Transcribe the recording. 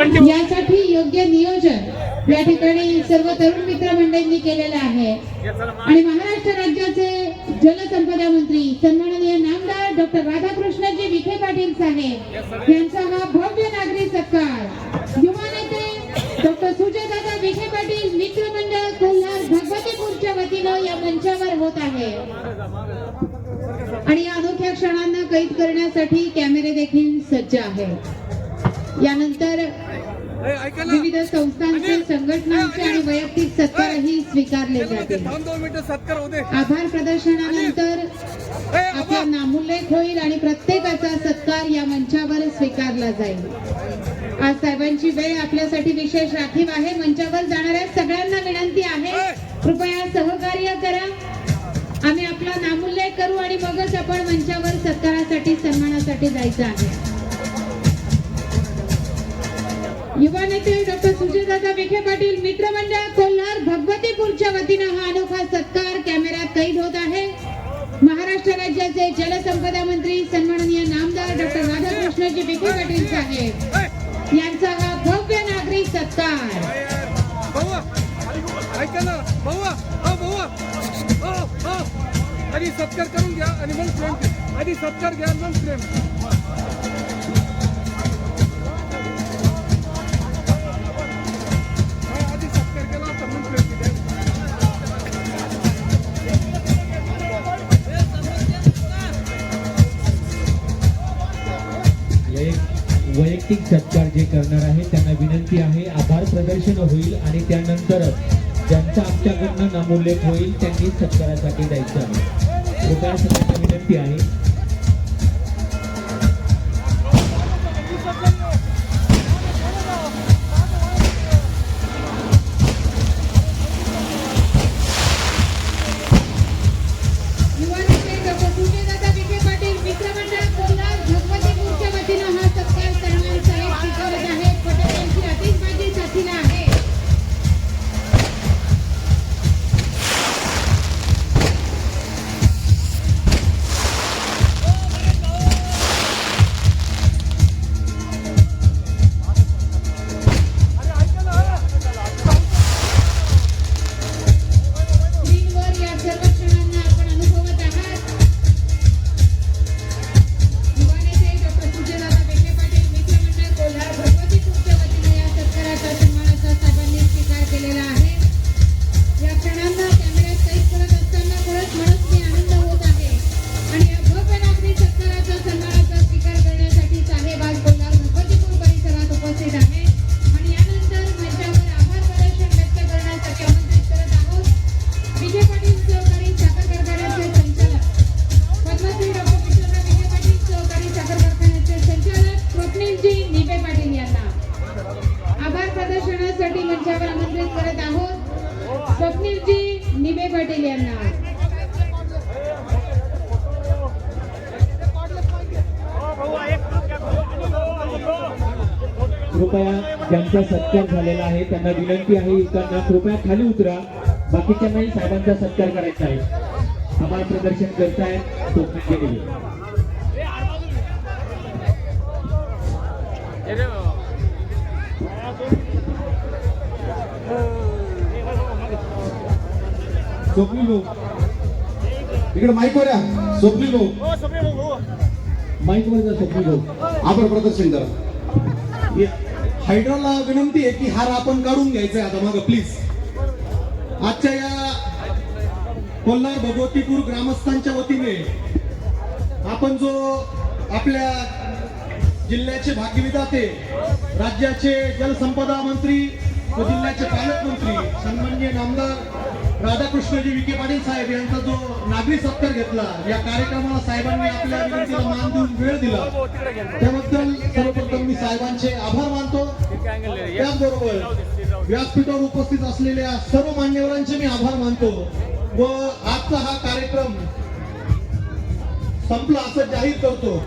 यासाठी योग्य नियोजन या ठिकाणी सर्व तरुण मित्र मंडळींनी केलेलं आहे. आणि महाराष्ट्र राज्याचे जलसंपदा मंत्री सन्माननीय नामदार डॉक्टर राधाकृष्णजी विखे पाटील साहेब यांचा हा भव्य नागरी सत्कार. युवा नेते डॉक्टर सुजयदादा विखे पाटील मित्र मंडळ भगवतीपूरच्या वतीनं या मंचावर होत आहे. आणि या अनोख्या क्षणांना कैद करण्यासाठी कॅमेरे देखील सज्ज आहेत. यानंतर विविध संस्थांचे संघटनांचे आणि वैयक्तिक सत्कारही स्वीकारले होते आभार प्रदर्शनानंतर आपला. नामोल्लेख होईल आणि प्रत्येकाचा सत्कार या मंचावर स्वीकारला जाईल. आज साहेबांची वेळ आपल्यासाठी विशेष राखीव आहे. मंचावर जाणाऱ्या सगळ्यांना विनंती आहे. कृपया सहकार्य करा. आम्ही आपला नामोल्लेख करू आणि मगच आपण मंचावर सत्कारासाठी सन्मानासाठी जायचं आहे. पाटील मित्रमंडळ कोल्हार भगवतीपूरच्या वतीनं हा अनोखा सत्कार कॅमेऱ्यात कैद होत आहे. महाराष्ट्र राज्याचे जलसंपदा मंत्री सन्माननीय नामदार डॉक्टर राधाकृष्णजी विखे पाटील साहेब. यांचा हा भव्य नागरी सत्कार. आधी सत्कार करून घ्या आणि मग प्रेम आधी सत्कार घ्या मग प्रेम एक सत्कार जे करणार आहे त्यांना विनंती आहे आभार प्रदर्शन होईल आणि त्यानंतर ज्यांचा आमच्याकडनं नामोल्लेख होईल त्यांनी सत्कारासाठी जायचं आहे. विनंती आहे. मंचावर आमंत्रित करत आहोत. स्वप्नीलजी निमे पाटील यांना. कृपया ज्यांचा सत्कार झालेला आहे त्यांना विनंती आहे इतरांना कृपया खाली उतरा. बाकीच्यांनाही साहेबांचा सत्कार करायचा आहे. आभार प्रदर्शन करतायत स्वप्नील गेलेले स्वप्नील. भाऊ इकडे माईक वर या. स्वप्नील. भाऊ माईकवर जा स्वप्नील. भाऊ आभार प्रदर्शन करा. हायड्राला विनंती आहे की हार आपण काढून घ्यायचा आहे आता मागं प्लीज आजच्या या कोल्हार भगवतीपूर ग्रामस्थांच्या वतीने आपण जो आपल्या जिल्ह्याचे भाग्यविधाते राज्याचे जलसंपदा मंत्री जिल्ह्याचे पालकमंत्री सन्माननीय नामदार राधाकृष्णजी विखे पाटील साहेब यांचा जो नागरी सत्कार घेतला या कार्यक्रमाला साहेबांनी आपल्या विनंतीला मान देऊन वेळ दिला. त्याबद्दल सर्वप्रथम मी साहेबांचे आभार मानतो. त्याचबरोबर व्यासपीठावर उपस्थित असलेल्या सर्व मान्यवरांचे मी आभार मानतो. व आजचा हा कार्यक्रम संपला असं जाहीर करतो.